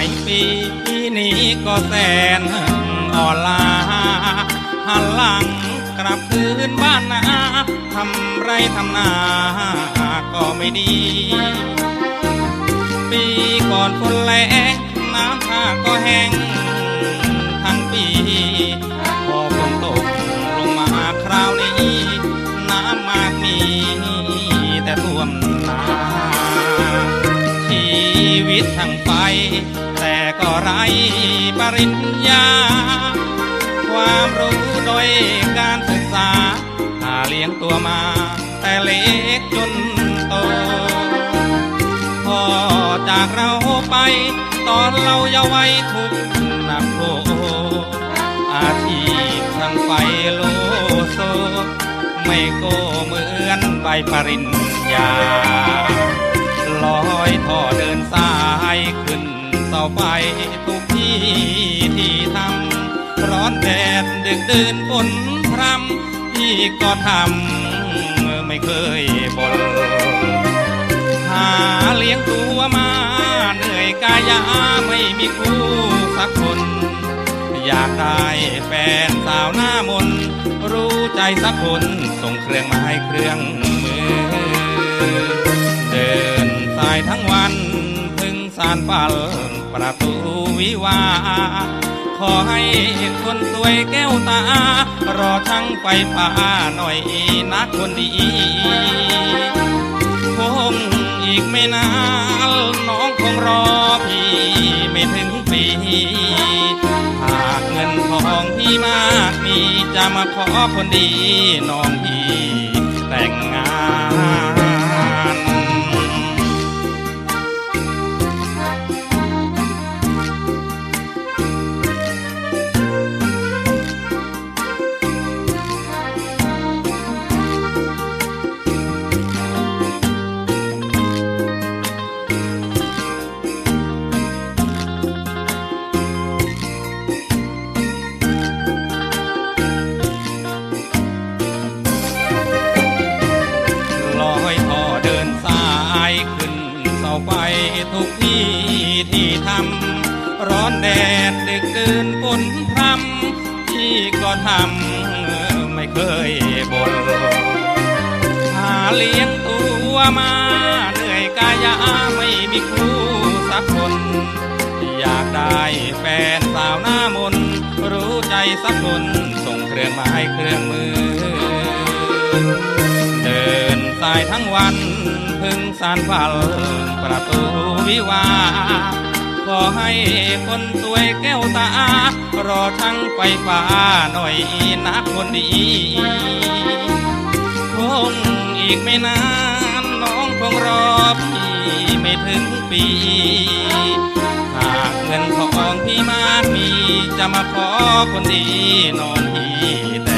านหลายปีนี้ก็แสนอ่อนลาหันหลังกลับคืนบ้านนาทำไรทำนาก็ไม่ดี ปีก่อนฝนแรงน้ำท่าก็แห้งทั้งปีพอฝนตกลงมาคราวนี้น้ำมากมีแต่ท่วมนาชีวิตทั้งไป ก็ไรปริญญา ความรู้โดยการศึกษาหาเลี้ยงตัวมา แต่เล็กจนโตพอจากเราไป ตอนเราเยาว์วัยทุกหนักโผอาชีพทางไฟโลโซ ไม่โกเหมือนใบปริญญาลอยท่อเดินสายขึ้น เสาไฟทุกที่ที่ทำร้อนแดดดึกดื่นฝนพรำพี่ก็ทำไม่เคยบ่นหาเลี้ยงตัวมาเหนื่อยกายาไม่มีคู่สักคน อยากได้แฟนสาวหน้ามน รู้ใจสักคนส่งเครื่องมาให้เครื่องมือ เดินสายทั้งวันถึงสารปัล ประตูวิวา ขอให้คนสวยแก้วตา รอช่างไฟฟ้าหน่อยนักคนดีคงอีกไม่นานน้องคงรอพี่ไม่ถึงปีหากเงินทองพี่มากมีจะมาขอคนดีน้องพี่แต่งงาน ไฟทุกที่ที่ทำร้อนแดดดึกดื่นฝนพรำที่ก็ทำไม่เคยบ่นหาเลี้ยงตัวมาเหนื่อยกายาไม่มีคู่สักคน อยากได้แฟนสาวหน้ามน รู้ใจสักคนส่งเครื่องมาให้เครื่องมือ ทั้งวันพึ่งสารพัลประตูวิวา ขอให้คนสวยแก้วตา รอทั้งไฟฟ้าหน่อยนะคนดีคงอีกไม่นานน้องคงรอพี่ไม่ถึงปี หากเงินทองพี่มากมีจะมาขอคนดีน้องพี่